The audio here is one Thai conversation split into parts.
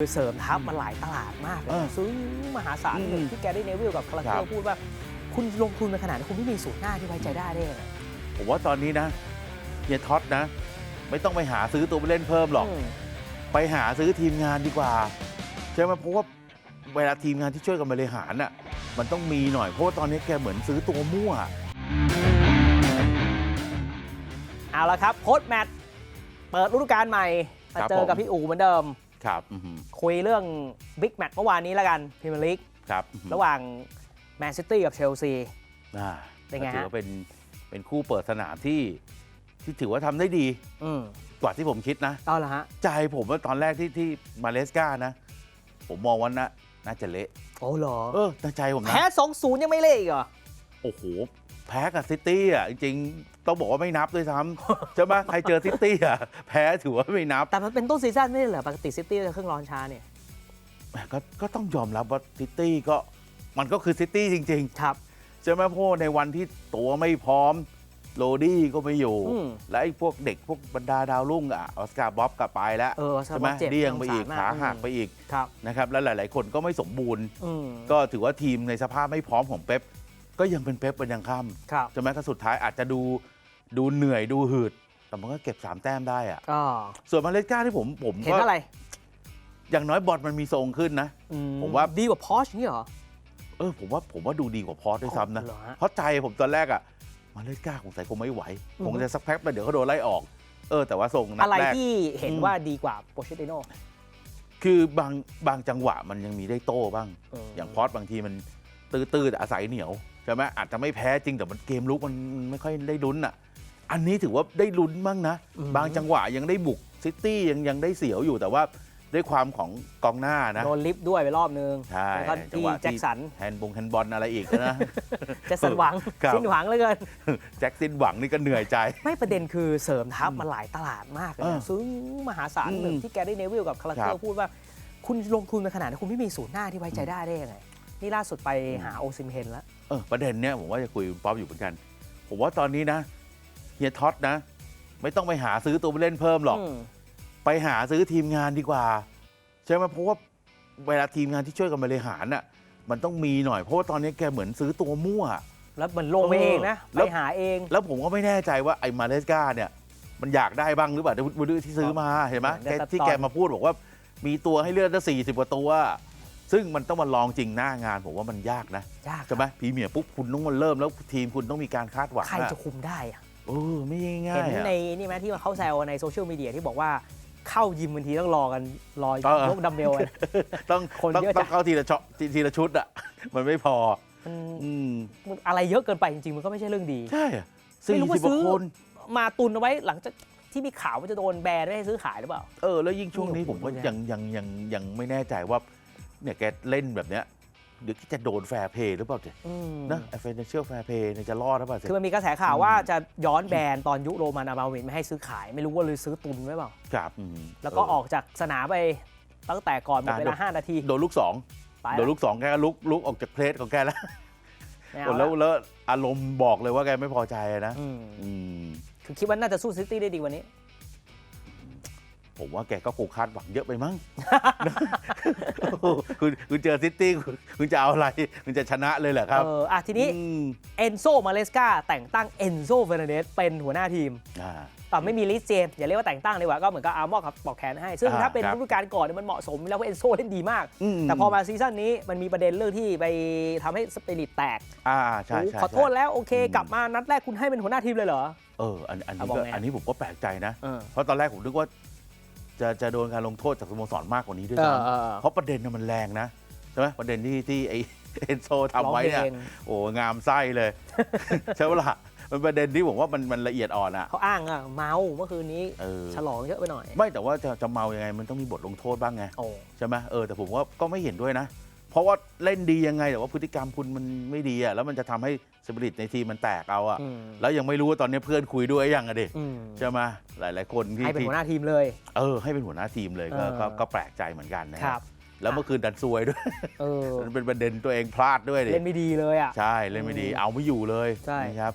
คือเสริมทัพมาหลายตลาดมากเลยเออนะซื้อมหาศาลอืมหนึ่งที่แกได้เนวิลกับคาราคเกรัอบร์พูดว่า คุณลงทุนไปขนาดนี้คุณไม่มีสูตรหน้าที่ไว้ใจได้ได้ยังไงผมว่าตอนนี้นะเฮียท็อตนะ ไม่ต้องไปหาซื้อตัวผู้เล่นเพิ่มหรอกอืมไปหาซื้อทีมงานดีกว่าใช่ไหมเพราะว่าเวลาทีมงานที่ช่วยกันบริหารน่ะมันต้องมีหน่อยเพราะว่าตอนนี้แกเหมือนซื้อตัวมั่ว เอาละครับโค้ดแมตช์เปิดฤดูกาลใหม่มาครับเจอกับผมพี่อู๋เหมือนเดิม ครับอือหือคุยเรื่องบิ๊กแมตช์เมื่อวานนี้แล้วกันพรีเมียร์ลีกครับอือหือระหว่างแมนซิตี้กับเชลซี อ่าเป็นไงฮะก็ถือว่าเป็นเป็นคู่เปิดสนามที่ ที่ถือว่าทำได้ดีอืมกว่าที่ผมคิดนะ เอาละฮะ ใจผมว่าตอนแรกที่ที่มาเลสกานะ ผมมองว่านะน่าจะเละ โอ้เหรอ เออในใจผมนะ แพ้สองศูนย์ยังไม่เล่อีกเหรอ โอ้โห แพ้กับซิตี้อะจริงๆต้องบอกว่าไม่นับด้วยซ้ำ ใช่ไหมใครเจอซิตี้อะแพ้ถือว่าไม่นับ แต่มันเป็นต้นซีซั่นไม่ใช่เหรอปกติซิตี้จะเครื่องร้อนช้าเนี่ยก็ก็ต้องยอมรับว่าซิตี้ก็มันก็คือซิตี้จริงครับ ๆ ใช่ไหมเพราะในวันที่ตัวไม่พร้อมโรดี้ก็ไม่อยู่ อืม และไอ้พวกเด็กพวกบรรดาดาวรุ่งอะออสการ์บ๊อบกลับไปแล้วเออใช่ไหมจ็บเดี่ยงไปอีกสงสรขาหักมไปอีกครับ นะครับ แล้วหลาย ๆ คนก็ไม่สมบูรณ์ อืม ก็ถือว่าทีมในสภาพไม่พร้อมของเป๊ป ก็ยังเป็นเป๊ปเป็นยังค่ำครับใช่ไหมก็สุดท้ายอาจจะดูดูเหนื่อยดูหืด แต่มันก็เก็บ3แต้มได้อะก็ส่วนมาเลสกาที่ผมผมเห็นก็อะไรอย่างน้อยบอลมันมีทรงขึ้นนะ อืผมว่า ดีกว่าพอชนี่เหรอ เออผมว่าผมว่าดูดีกว่าพอสด้วยซ้ำนะ เหรอฮะเพราะใจผมตอนแรกอะมาเลสกาคงใส่คงไม่ไหวอือฮึคงจะสักแป๊บแล้วเดี๋ยวเขาโดนไล่ออก เออแต่ว่าทรงนัอะดไรแรก ที่เห็นอืม ว่าดีกว่าโปเชติโน่คือบางบางจังหวะมันยังมีได้โต้บ้างอย่างพอสบางทีมันตื้อๆแต่อาศัยเหนียวใช่ไหมอาจจะไม่แพ้จริงแต่มันเกมลุกมันไม่ค่อยได้ลุ้นอะ อันนี้ถือว่าได้ลุ้นบ้างนะอืมบางจังหวะยังได้บุกซิตี้ยังยังได้เสียวอยู่แต่ว่าด้วยความของกองหน้านะ โดนลิฟต์ด้วยไปรอบนึงใช่แล้วก็จังที่หวะแจ็คสันแฮนด์บงแฮนด์บอลอะไรอีกนะแจ็คสันหวังครับสิ้นหวังเหลยเกินแจ็คซินหวังนี่ก็เหนื่อยใจ ไม่ประเด็นคือเสริมทัพมาหลายตลาดมากเลยเอนะอซื้อมหาศาลอืมหนึ่งที่แกได้เนวิลกับคาราเกครัอบร์พูดว่า คุณลงทุนไปขนาดนี้คุณไม่มีสูตรหน้าที่ไว้ใจได้ได้ยังไง นี่ล่าสุดไปหาโอซิมเฮนแล้ว เออประเด็นเนี้ยผมว่าจะคุยกับคุณป๊อปอยู่เหมือนกัน ผมว่าตอนนี้นะเฮียท็อตนะ ไม่ต้องไปหาซื้อตัวผู้เล่นเพิ่มหรอกอืมไปหาซื้อทีมงานดีกว่า ใช่ไหมเพราะว่าเวลาทีมงานที่ช่วยกันบริหารน่ะมันต้องมีหน่อยเพราะว่าตอนนี้แกเหมือนซื้อตัวมั่ว แล้วมันลงไปเองนะแล้ไปวหาเอง แล้วผมก็ไม่แน่ใจว่าไอ้มาเลสกาเนี่ยมันอยากได้บ้างหรือเปล่าวุฒิที่ซื้อมาเห็นไหมเดี๋ยวแกตัดที่ตอนแกมาพูดบอกว่ามีตัวให้เลือกตั้งสี่สิบกว่าตัว ซึ่งมันต้องมาลองจริงหน้างานผมว่ามันยากนะยากใช่ไหมพรีเมียร์ปุ๊บคุณต้องมาเริ่มแล้วทีมคุณต้องมีการคาดหวังใครอะจะคุมได้อะเออไม่ง่าเห็นยๆอะในนี่ไหมที่เขาแซวในโซเชียลมีเดียที่บอกว่าเข้ายิมบางทีต้องรอกันรอเออยกดัมเบลอะต้องคนต้องเยอะต้จัองงเข้าทีละช็อตทีทีละชุดอะมันไม่พอมันอืมมันอะไรเยอะเกินไปจริงๆ มันก็ไม่ใช่เรื่องดี ใช่อะไม่สี่รู้ว่าสิบกซื้ว่าอคนมาตุนเอาไว้หลังจากที่มีข่าวว่าจะโดนแบนไม่ให้ซื้อขายหรือเปล่า เออแล้วยิ่งช่วงนี้โอ้โหผมก็เนี่ยยังยังยังยังไม่แน่ใจว่า เนี่ยแกเล่นแบบเนี้ยเดี๋ยวจะโดนแฟร์เพย์หรือเปล่าเนี่ยอืมนะไอ้ financial fair play เนี่ยจะรอดหรือเปล่าคือมันมีกระแสข่าวว่าจะย้อนแบนตอนยุคโรมันอาบราโมวิชไม่ให้ซื้อขาย ไม่รู้ว่าเลยซื้อตุนไว้เปล่า ครับอืมแล้วก็ออกจากสนามไปตั้งแต่ก่อนหมดเวลา 5 นาทีโดนลูกสองไปโดนลูกสองแกก็ลุกลุกออกจากเพลสของแกแล้วไม่เอาแล้แล้ววแล้วอารมณ์บอกเลยว่าแกไม่พอใจนะอืมอืมคือคิดว่าน่าจะสู้ซิตี้ได้ดีกว่านี้ ผมว่าแกก็คงคาดหวังเยอะไปมั้ง คุณคุณเจอซิตี้คุณคุณจะเอาอะไร คุณจะชนะเลยเหรอครับ เอออะทีนี้อืมเอนโซมาเลสกาแต่งตั้งเอนโซเฟรนเดสเป็นหัวหน้าทีมอ่า อะไม่มีลิสเจมส์อย่าเรียกว่าแต่งตั้งดีกว่าก็เหมือนกับอาร์มอกครับบอกแขนให้ ซึ่งอ่าถ้าเป็นครับ ฤดูกาลก่อนเนี่ยมันเหมาะสมแล้วเพราะเอนโซเล่นดีมากอืแต่พอมาซีซั่นนี้มันมีประเด็นเรื่องที่ไปทำให้สปิริตแตกอ่าใช่โอ้ใช่ขอโทษใช่ แล้วโอเค อืม กลับมานัดแรกคุณให้เป็นหัวหน้าทีมเลยเหรอ เอออันอันนี้เอาบอกก็ไง อันนี้ผมก็แปลกใจนะเออเพราะตอนแรกผมนึกว่า จะจะโดนการลงโทษจากสโมสรมากกว่านี้ด้วยเอซ้อเออำเพราะประเด็นน่ะมันแรงนะใช่ไหมประเด็นที่ที่ไอเอนโซทำไว้เนี่ยร้องพลง โอ้งามไส้เลย ใช่ไหมล่ะมันประเด็นที่ผมว่ามันมันละเอียดอ่อนอะเขาอ้างอะเมาเมื่อคืนนี้ เออฉลองเยอะไปหน่อย ไม่แต่ว่าจะจะเมายังไงมันต้องมีบทลงโทษบ้างไง โอ้ ใช่ไหมเออแต่ผมว่าก็ไม่เห็นด้วยนะ เพราะว่าเล่นดียังไงแต่ว่าพฤติกรรมคุณมันไม่ดีอะแล้วมันจะทำให้สปิริตในทีมมันแตกเอาอะอืม แล้วยังไม่รู้ว่าตอนนี้เพื่อนคุยด้วยยังอะดิอืมใช่ไหมหลาย ๆ คนที่ให้เป็นที่หัวหน้าทีมเลย เออให้เป็นหัวหน้าทีมเลยก็เออ ก็ก็แปลกใจเหมือนกันนะคครัรับบแล้วเมื่อคืนดันซวยด้วย เออ มันเป็นประเด็นตัวเองพลาดด้วยดิ เล่นไม่ดีเลยอะ ใช่ เล่นไม่ดี อืมเอาไม่อยู่เลยใช่ นะครับ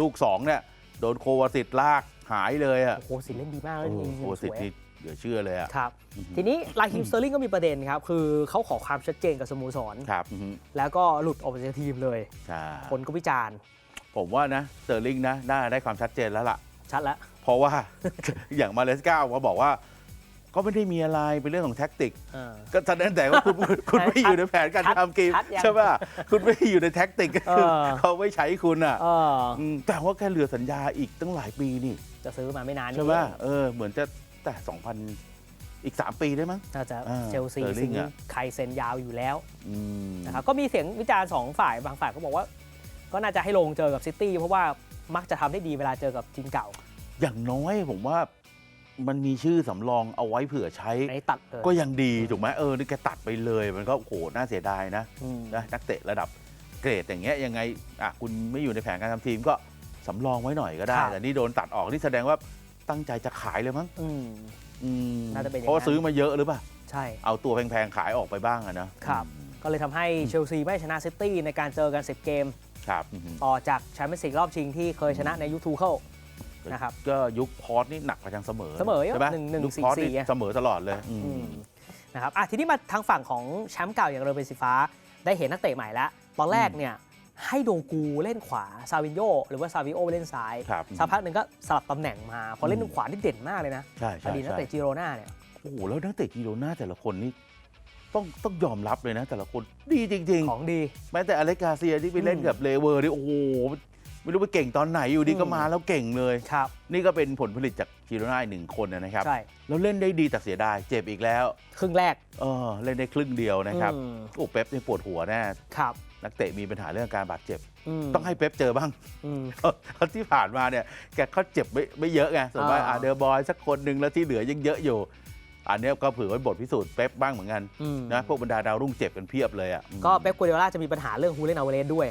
ลูกสองเนี่ย โดนโควาสิตลากหายเลยอะโอ้โหสินเล่นดีมากเลโอ้ยโหยิงโควาสสิตวยนี่ เหลือเชื่อเลยอะครับอือฮึทีนี้ลาฮิมสเตอร์ลิงก็มีประเด็นครับ คือเขาขอความชัดเจนกับสโมสร ครับอือฮึแล้วก็หลุดออกจากทีมเลย ใช่คนก็วิจารณ์ ผมว่านะสเตอร์ลิงนะน่าได้ความชัดเจนแล้วล่ะ ชัดแล้ว เพราะว่า อย่างมาเลสกาก็บอกว่า ก็ไม่ได้มีอะไรเป็นเรื่องของแท็กติกเออก็แสดงแต่ว่าคุณคุณไม่อยู่ในแผนการชัดทำเกมชัดยังใช่ป่ะคุณไม่อยู่ในแท็กติกเออ เขาไม่ใช้คุณอะเออมแต่ว่าแค่เหลือสัญญาอีกตั้งหลายปีนี่จะซื้อมาไม่นานใช่นี้ป่ะเออเหมือนจะ แต่ 2,000 อีก 3 ปีได้มั้ง น่าจะอ่าเชลซี Sterling ซึ่งอะ ใครเซ็นยาวอยู่แล้วอืมนะครับก็มีเสียงวิจารณ์สองฝ่ายบางฝ่ายก็บอกว่า ก็น่าจะให้ลงเจอกับซิตี้เพราะว่ามักจะทำได้ดีเวลาเจอกับทีมเก่าอย่างน้อยผมว่ามันมีชื่อสำรองเอาไว้เผื่อใช้ ในตัดเลยก็ยังดีถูกไหมเออนี่แกตัดไปเลย มันก็โอ้โหน่าเสียดายนะอืมนะนักเตะระดับเกรดอย่างเงี้ยยังไงอะคุณไม่อยู่ในแผนการทำทีมก็สำรองไว้หน่อยก็ได้ แต่นี่โดนตัดออกนี่แสดงว่า ตั้งใจจะขายเลยมั้งอืม อืมน่าจะเป็นอย่างนั้น เพราะว่าซื้อมาเยอะหรือเปล่า ใช่ เอาตัวแพงๆ ขายออกไปบ้างอะนะครับอืมก็เลยทำให้เชลซีไม่ชนะซิตี้ในการเจอกัน 10 เกม ครับอืมต่อจากแชมเปี้ยนส์ลีกรอบชิงที่เคยชนะในยุคทูเคิลนะครับ ก็ยุคพอร์ตนี่หนักไปทางเสมอเสมอใช่ไหมหนึ่งหนึ่งยุคพอร์ตสี่นี่สี่อะ เสมอตลอดเลยอืม อืมนะครับอะทีนี้มาทางฝั่งของแชมป์เก่าอย่างเรอเบนสีฟ้า ได้เห็นนักเตะใหม่แล้ว ตอนแรกเนี่ย ให้โดกูเล่นขวาซาวินโยหรือว่าซาวิโอเล่นซ้ายครับสักพักหนึ่งก็สลับตำแหน่งมาพอเล่นขวานี่เด่นมากเลยนะใช่อใช่ดีตนักใช่เตะจิโรนาเนี่ยโอ้โหแล้วนักเตะกิโลน่าแต่ละคนนี่ต้องต้องยอมรับเลยนะ แต่ละคนดีจริง ของดี ๆ แม้แต่อเล็กกาเซียที่ไปเล่นกับเลเวอร์นี่โอ้โหไม่รู้ไปเก่งตอนไหนอยู่ดีก็อืมมาแล้วเก่งเลย ครับ นี่ก็เป็นผลผลิตจากกิโลน่าอีกหนึ่งคนนะครับ ใช่ แล้วเล่นได้ดีแต่เสียดายเจ็บอีกแล้วครึ่งแรกเออเล่นได้ครึ่งเดียวนะครับอืมโอ้เป๊ปนี่ปวดหัวแน่ ครับ นักเตะมีปัญหาเรื่องการบาดเจ็บมต้องให้เป๊ปเจอบ้างอืมเพราะที่ผ่านมาเนี่ยแกเขาเจ็บไม่ไม่เยอะไงส่วนมากอ่าอะเดอร์บอยสักคนหนึ่งแล้วที่เหลือยังเยอะอยู่ อันเนี้ยก็ถือว่าบทพิสูจน์เป๊ปบ้างเหมือนกันอืมนะพวกบรรดาดาวรุ่งเจ็บกันเพียบเลยอะก็เป๊ปกัวเดโอล่าจะมีปัญหาเรื่องฮูเลนเอาเวเลสด้วย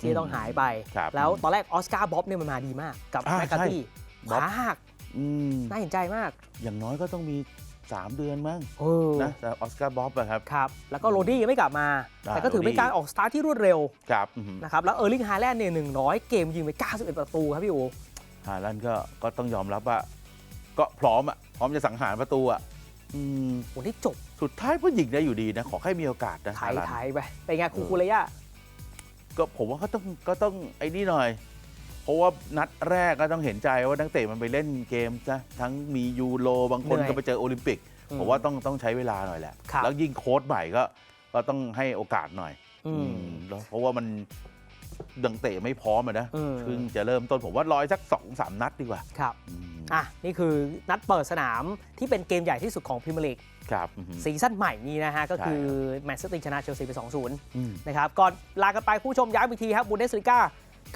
ที่ต้องหายไปครับแล้วตอนแรกออสการ์บ๊อบเนี่ยมันมาดีมาก กับอ่าแมคคาตี้ใช่บ๊อบขาหักอืมน่าเห็นใจมาก อย่างน้อยก็ต้องมี 3เดือนมั้งเออนะแต่ออสการ์บ๊อบอะครับ ครับ แล้วก็โรดี้ยังไม่กลับมาอ่าแต่ก็ถือเป็นโรดี้การออกสตาร์ทที่รวดเร็ว ครับอือหือนะครับแล้วเออร์ลิงฮาแลนด์เนี่ย100เกมยิงไป 91 ประตูครับพี่อูฮาลันด์ก็ก็ต้องยอมรับว่า ก็พร้อมอะพร้อมจะสังหารประตูอะอืมโอ้ที่จบ สุดท้ายก็ยิงได้อยู่ดีนะ ขอแค่มีโอกาสนะถ่ายฮาลันด์ถ่ายไปเป็นไงคูคูเลยะก็ผมว่าก็ต้องก็ต้องไอ้นี่หน่อย เพราะว่านัดแรกก็ต้องเห็นใจว่านักเตะมันไปเล่นเกมนะทั้งมียูโรบางคนก็ไปเจอโอลิมปิกอืมผมว่าต้องต้องใช้เวลาหน่อยแหละ ครับ แล้วยิ่งโค้ชใหม่ก็ก็ต้องให้โอกาสหน่อยอือืมมแล้วเพราะว่ามันดังเตะไม่พร้อมอะนะอืม เพิ่งจะเริ่มต้นผมว่ารอยสักสองสามนัดดีกว่าครับอืมอะนี่คือนัดเปิดสนามที่เป็นเกมใหญ่ที่สุดของพรีเมียร์ลีกครับอืม ซีซั่นใหม่นี้นะฮะ ก็ใช่คือแมนเชสเตอร์ชนะเชลซีไป 2-0 อืม นะครับก่อนลากันไปคุณผู้ชมย้ำอีกทีครับบูเดสลิก้า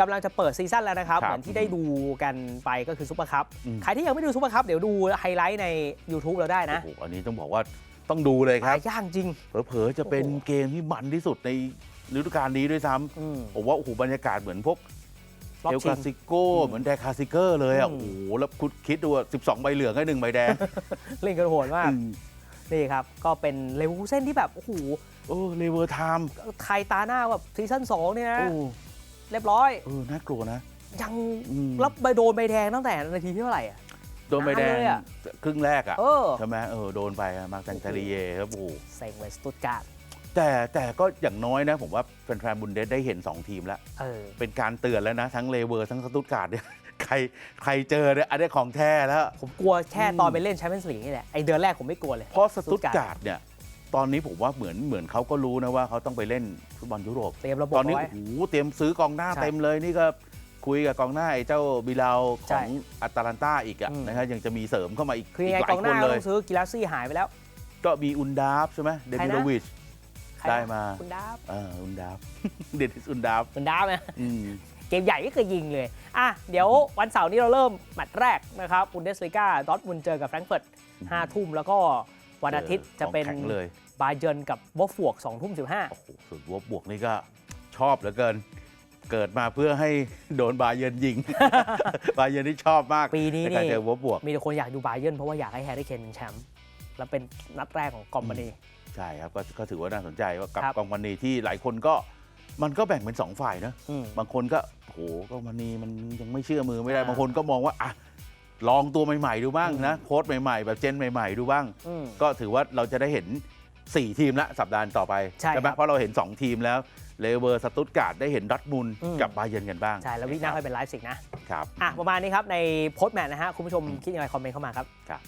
กำลังจะเปิดซีซั่นแล้วนะครับ ครับเหมือนที่ได้ดูกันไปก็คือซุปเปอร์คัพอืม ใครที่ยังไม่ดูซุปเปอร์คัพเดี๋ยวดูไฮไลท์ใน YouTube เราได้นะโอ้โหอันนี้ต้องบอกว่าต้องดูเลยครับหายากจริง เผลอๆจะเป็นโอ้โห เกมที่มันที่สุดในฤดูกาลนี้ด้วยซ้อืมำผมว่าโอ้โหบรรยากาศเหมือนพวกรอบเอลชิกาง ซิโก้อืมเหมือนแดคาซิเกอร์เลยอะอืมโอ้โหแล้วคุณคิดดูว่า12 ใบเหลืองให้หนึ่งใบแดงเล่นกันโหดมากอืมนี่ครับ ก็เป็นเลเวอร์คูเซ่นที่แบบโอ้โหโอ้เลเวอร์ไทม์ไทยตาหน้าแบบซีซั่น2เนี่ยนะ โอ้ เรียบร้อย เออน่ากลัวนะยังอืมรับใบโดนใบแดงตั้งแต่นาทีที่เท่าไหร่อะโดนใบแดงนานเลยอะครึ่งแรกอะเออ ใช่ไหมเออโดนไปอะมาร์กตันจารีเย่ครับโอ้โหเซ็งเลยสตุตการ์ดแต่แต่ก็อย่างน้อยนะ ผมว่าแฟนๆบุนเดสได้เห็น 2 ทีมแล้ว เออ เป็นการเตือนแล้วนะ ทั้งเลเวอร์ทั้งสตุตการ์ดเนี่ยใครใครเจอเนี่ยอันนี้ของแท้แล้ว ผมกลัวแค่อืมตอนไปเล่นแชมเปี้ยนส์ลีกนี่แหละไอเดือนแรกผมไม่กลัวเลยเพราะสตุตการ์ดเนี่ย ตอนนี้ผมว่าเหมือนเหมือนเขาก็รู้นะว่าเขาต้องไปเล่นฟุตบอลยุโรป เตรียมระบบตอนนี้เอาไว้ โอ้โหเตรียมซื้อกองหน้าใช่เต็มเลยนี่ก็คุยกับกองหน้าไอ้เจ้าบิลาวขใช่องอัตแลนตาอีกอะอืม นะครับยังจะมีเสริมเข้ามาอีกคืออียังไงกหลากอยงหคน้านเลต้ย องซื้อกิลาซี่หายไปแล้ว ก็มีอุนดาฟใช่ไหมเดใครมินะ โลวิช ใครได้นะมา คุณดาบเอออุนดาฟ เดนิสอุนดาฟคุณดาบนะ อืม เกมใหญ่ไม่เคยยิงเลย อะ เดี๋ยววันเสาร์นี้เราเริ่มแมตช์แรกนะครับบุนเดสลิก้าดอร์ทมุนด์เจอกับแฟรงก์เฟิร์ตห้าทุ่มแล้วก็ วันอาทิตย์จะเป็นของแข็งเลยบาเยิร์นกับวอฟฟวกสองทุ่มสิบห้าโอ้โหส่วนวบบวกนี่ก็ชอบเหลือเกิน เกิดมาเพื่อให้โดนบาเยิร์นยิง บาเยิร์นที่ชอบมากปีนี้ในการนี่เจอวบบวกมีแต่คนอยากดูบาเยิร์นเพราะว่าอยากให้แฮร์รี่เคนเป็นแชมป์แล้วเป็นนัดแรกของกอมบานีใช่ครับก็ก็ถือว่าน่าสนใจว่ากับครับกองพันนีที่หลายคนก็มันก็แบ่งเป็นสองฝ่ายนะอืมบางคนก็โหกองพันนีมันยังไม่เชื่อมือไม่ได้อ่าบางคนก็มองว่าอะ ลองตัวใหม่ ๆ ดูบ้างนะโค้ชใหม่ๆ แบบเจนใหม่ ๆ ดูบ้าง อืม ก็ถือว่าเราจะได้เห็น 4 ทีมละสัปดาห์ต่อไปใช่ไหมครับเพราะเราเห็น 2 ทีมแล้วเลเวอร์สตุตการ์ดได้เห็นดัตมุนอืม กับบาเยิร์นกันบ้างใช่ แล้ววิกหน้าค่อยเป็นไลฟ์สิกนะ ครับ อะ ประมาณนี้ครับ ในโพสต์แมทนะฮะ คุณผู้ชมคิดยังไงคอมเมนต์เข้ามาครับครับ